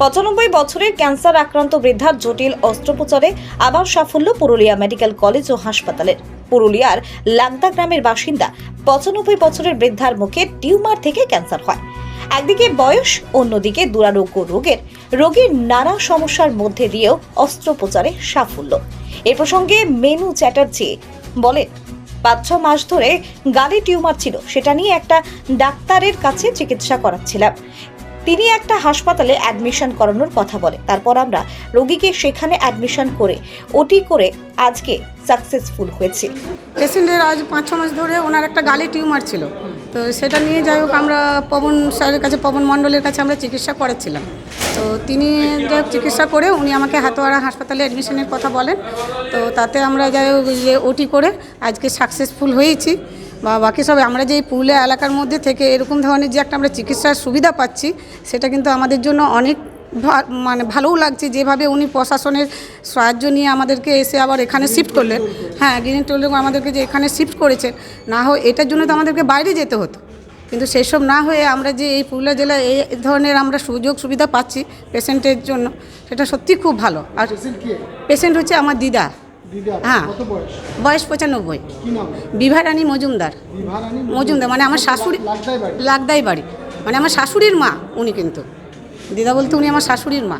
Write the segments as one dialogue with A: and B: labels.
A: পঁচানব্বই বছরের ক্যান্সার আক্রান্ত বৃদ্ধার জটিল অস্ত্রোপচারে আবার সাফল্য পুরুলিয়া মেডিকেল কলেজ ও হাসপাতালের। পুরুলিয়ার লাগদা গ্রামের বাসিন্দা পঁচানব্বই বছরের বৃদ্ধার মুখে টিউমার থেকে ক্যান্সার হয়। একদিকে বয়স, অন্যদিকে দুরারোগ্য রোগের। রোগীর নানা সমস্যার মধ্যে দিয়েও অস্ত্রোপচারে সাফল্য। এ প্রসঙ্গে মেনু চ্যাটার্জি বলেন, পাঁচ ছ মাস ধরে গালে টিউমার ছিল, সেটা নিয়ে একটা ডাক্তারের কাছে চিকিৎসা করাচ্ছিলাম। তিনি একটা হাসপাতালে অ্যাডমিশন করানোর কথা বলে। তারপর আমরা রোগীকে সেখানে অ্যাডমিশন করে, ওটি করে আজকে সাকসেসফুল হয়েছি।
B: পেশেন্টের আজ পাঁচ, ছ মাস ধরে ওনার একটা গালে টিউমার ছিল। তো সেটা নিয়ে যাই হোক, আমরা পবন স্যারের কাছে, পবন মণ্ডলের কাছে আমরা চিকিৎসা করাচ্ছিলাম। তো তিনি যাই চিকিৎসা করে উনি আমাকে হাতোয়ারা হাসপাতালে অ্যাডমিশনের কথা বলেন। তো তাতে আমরা যাই হোক যে ওটি করে আজকে সাকসেসফুল হয়েছি। বা বাকি সব আমরা যে এই পুরুলিয়া এলাকার মধ্যে থেকে এরকম ধরনের যে একটা আমরা চিকিৎসার সুবিধা পাচ্ছি সেটা কিন্তু আমাদের জন্য অনেক মানে ভালোও লাগছে। যেভাবে উনি প্রশাসনের সাহায্য নিয়ে আমাদেরকে এসে আবার এখানে শিফট করলেন। হ্যাঁ গ্রিন টোলেও আমাদেরকে যে এখানে শিফট করেছেন না হয় এটার জন্য তো আমাদেরকে বাইরে যেতে হতো। কিন্তু সেসব না হয়ে আমরা যে এই পুরুলিয়া জেলায় এই ধরনের আমরা সুযোগ সুবিধা পাচ্ছি পেশেন্টের জন্য সেটা সত্যি খুব ভালো। আর
C: পেশেন্ট
B: হচ্ছে আমার দিদা। হ্যাঁ।
C: বয়স?
B: বয়স পঁচানব্বই।
C: কি নাম?
B: বিভারানী মজুমদার। মজুমদার। মানে আমার শাশুড়ি
C: লাগদাই বাড়ি।
B: মানে আমার শাশুড়ির মা উনি কিন্তু। দিদা বলতে উনি আমার শাশুড়ির মা।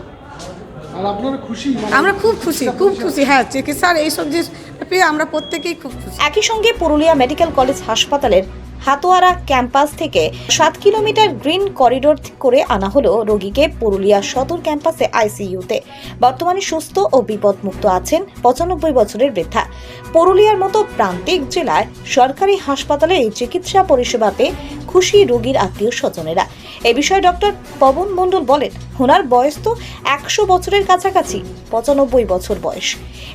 C: খুশি? মানে
B: আমরা খুব খুশি খুব খুশি। হ্যাঁ চিকিৎসার এইসব যে পেয়ে আমরা প্রত্যেকেই খুব খুশি।
A: একই সঙ্গে পুরুলিয়া মেডিকেল কলেজ হাসপাতালের হাতোয়ারা ক্যাম্পাস থেকে সাত কিলোমিটার গ্রিন করিডোর করে আনা হলো রোগীকে পুরুলিয়া সদর ক্যাম্পাসে আইসিইউতে। বর্তমানে সুস্থ ও বিপদমুক্ত আছেন পঁচানব্বই বছরের বৃদ্ধা। পুরুলিয়ার মতো প্রান্তিক জেলায় সরকারি হাসপাতালে এই চিকিৎসা পরিষেবাতে খুশি রোগীর আত্মীয় স্বজনেরা। এ বিষয়ে ডক্টর পবন মণ্ডল বলেন, ওনার বয়স তো একশো বছরের কাছাকাছি, পঁচানব্বই বছর বয়স।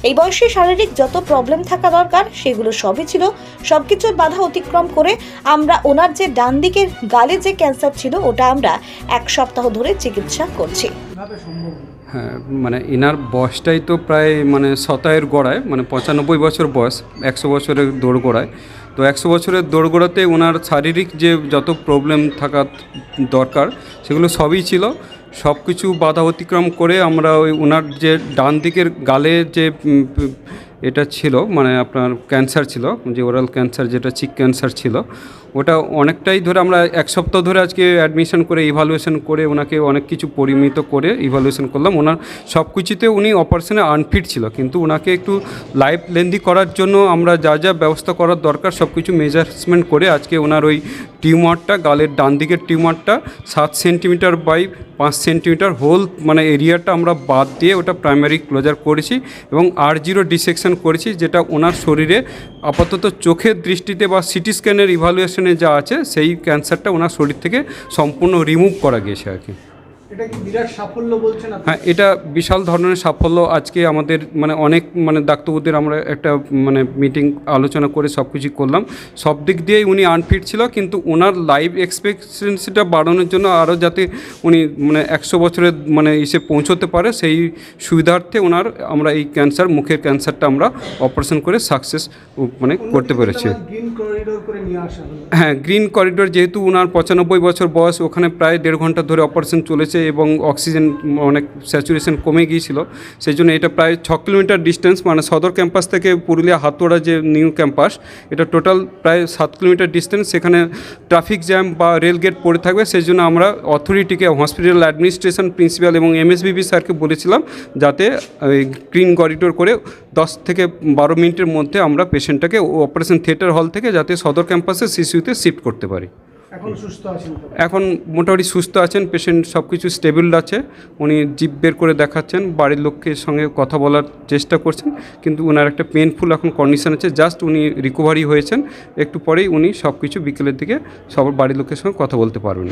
A: এই বয়সে শারীরিক যত প্রবলেম থাকা দরকার, সেগুলো সবই ছিল। সবকিছুর বাধা অতিক্রম করে আমরা ওনার যে ডান দিকের গালে যে ক্যান্সার ছিল, ওটা আমরা এক সপ্তাহ ধরে চিকিৎসা করছি।
D: মানে এনার বয়সটাই তো প্রায় মানে শতায়ের গোড়ায় মানে পঁচানব্বই বছর বয়স, একশো বছরের দৌড় গোড়ায় তো একশো বছরের দৌড় গোড়াতে ওনার শারীরিক যে যত প্রবলেম থাকা দরকার, সেগুলো সবই ছিল। সব কিছু বাধা অতিক্রম করে আমরা ওই ওনার যে ডান দিকের গালে যে এটা ছিল মানে আপনার ক্যান্সার ছিল, যে ওরাল ক্যান্সার যেটা চিক ক্যান্সার ছিল, ওটা অনেকটাই ধরে আমরা এক সপ্তাহ ধরে আজকে অ্যাডমিশন করে ইভালুয়েশন করে, ওনাকে অনেক কিছু পরিমিত করে ইভালুয়েশন করলাম। ওনার সব কিছুতে উনি অপারেশনে আনফিট ছিল, কিন্তু ওনাকে একটু লাইফ লেন্দি করার জন্য আমরা যা যা ব্যবস্থা করার দরকার, সব কিছু মেজারমেন্ট করে আজকে ওনার ওই টিউমারটা, গালের ডান দিকের টিউমারটা সাত সেন্টিমিটার বাই পাঁচ সেন্টিমিটার হোল মানে এরিয়াটা আমরা বাদ দিয়ে ওটা প্রাইমারি ক্লোজার করেছি এবং আর জিরো ডিসেকশন করেছি, যেটা ওনার শরীরে আপাতত চোখের দৃষ্টিতে বা সিটি স্ক্যানের ইভালুয়েশনে যা আছে, সেই ক্যান্সারটা ওনার শরীর থেকে সম্পূর্ণ রিমুভ করা গেছে আর কি।
C: এটা কি বিরাট সাফল্য বলছেন
D: হ্যাঁ এটা বিশাল ধরনের সাফল্য। আজকে আমাদের মানে অনেক মানে ডাক্তারবাবুদের আমরা একটা মানে মিটিং আলোচনা করে সব কিছু করলাম। সব দিক দিয়েই উনি আনফিট ছিল কিন্তু ওনার লাইফ এক্সপেক্টেন্সিটা বাড়ানোর জন্য আরও যাতে উনি মানে একশো বছরের মানে এসে পৌঁছতে পারে সেই সুবিধার্থে ওনার আমরা এই ক্যান্সার মুখের ক্যান্সারটা আমরা অপারেশন করে সাকসেস মানে করতে পেরেছি। হ্যাঁ গ্রিন করিডোর যেহেতু ওনার পঁচানব্বই বছর বয়স ওখানে প্রায় দেড় ঘণ্টা ধরে অপারেশন চলেছে। এবং অক্সিজেন অনেক স্যাচুরেশন কমে গিয়েছিল। সেই জন্য এটা প্রায় ছ কিলোমিটার ডিস্টেন্স মানে সদর ক্যাম্পাস থেকে পুরুলিয়া হাতোড়া যে নিউ ক্যাম্পাস, এটা টোটাল প্রায় সাত কিলোমিটার ডিস্টেন্স। সেখানে ট্রাফিক জ্যাম বা রেল গেট পড়ে থাকবে। সেই জন্য আমরা অথরিটিকে, হসপিটাল অ্যাডমিনিস্ট্রেশন প্রিন্সিপাল এবং এমএসবিবি স্যারকে বলেছিলাম যাতে গ্রিন করিডোর করে দশ থেকে বারো মিনিটের মধ্যে আমরা পেশেন্টটাকে অপারেশন থিয়েটার হল থেকে যাতে সদর ক্যাম্পাসে সিসিউতে শিফট করতে পারি। এখন মোটামুটি সুস্থ আছেন পেশেন্ট সব কিছু স্টেবল আছে। উনি জিপ বের করে দেখাচ্ছেন, বাড়ির লোকের সঙ্গে কথা বলার চেষ্টা করছেন, কিন্তু ওনার একটা পেনফুল এখন কন্ডিশন আছে। জাস্ট উনি রিকভারি হয়েছেন, একটু পরেই উনি সব কিছু বিকেলের দিকে সবার বাড়ির লোকের সঙ্গে কথা বলতে পারবেন।